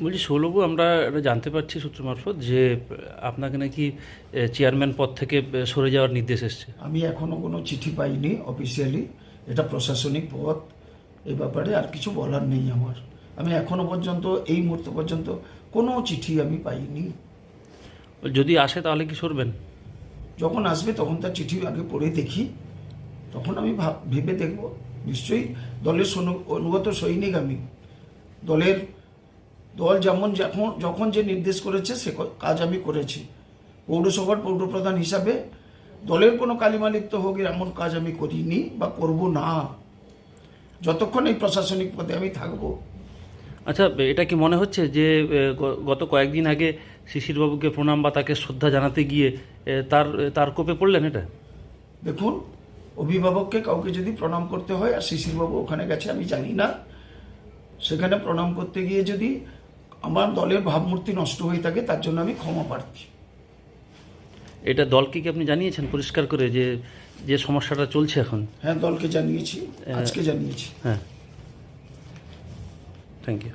বলছি সৌলভু আমরা এটা জানতে পারছি সূত্র মারফত যে আপনাকে নাকি চেয়ারম্যান পদ থেকে সরে যাওয়ার নির্দেশ এসছে। আমি এখনও কোনো চিঠি পাইনি অফিসিয়ালি এটা প্রশাসনিক পদ এই ব্যাপারে আর কিছু বলার নেই আমার। আমি এখনও পর্যন্ত এই মুহূর্ত পর্যন্ত কোনো চিঠি আমি পাইনি। যদি আসে তাহলে কি সরবেন? যখন আসবে তখন তার চিঠি আগে পড়ে দেখি। তখন আমি ভাব- দেখব। নিশ্চয়ই দলের অনুগত সৈনিক আমি। দলের দল যেমন যখন যখন যে নির্দেশ করেছে সে কাজ আমি করেছি। পৌরসভার পৌরপ্রধান হিসাবে দলের কোনো কালিমালিপ্ত হোক এমন কাজ আমি করিনি বা করব না। যতক্ষণ এই প্রশাসনিক পদে আমি থাকব। আচ্ছা এটা কি মনে হচ্ছে যে গত কয়েকদিন আগে শিশিরবাবুকে প্রণাম বা তাকে শ্রদ্ধা জানাতে গিয়ে তার তার কোপে পড়লেন এটা? দেখুন অভিভাবককে কাউকে যদি প্রণাম করতে হয় আর শিশিরবাবু ওখানে গেছে আমি জানি না। সেখানে প্রণাম করতে গিয়ে যদি আমার দলের ভাবমূর্তি নষ্ট হয়ে থাকে তার জন্য আমি ক্ষমা প্রার্থী। এটা দলকে কি আপনি জানিয়েছেন পরিষ্কার করে যে যে সমস্যাটা চলছে এখন? হ্যাঁ দলকে জানিয়েছি আজকে জানিয়েছি। হ্যাঁ। Thank you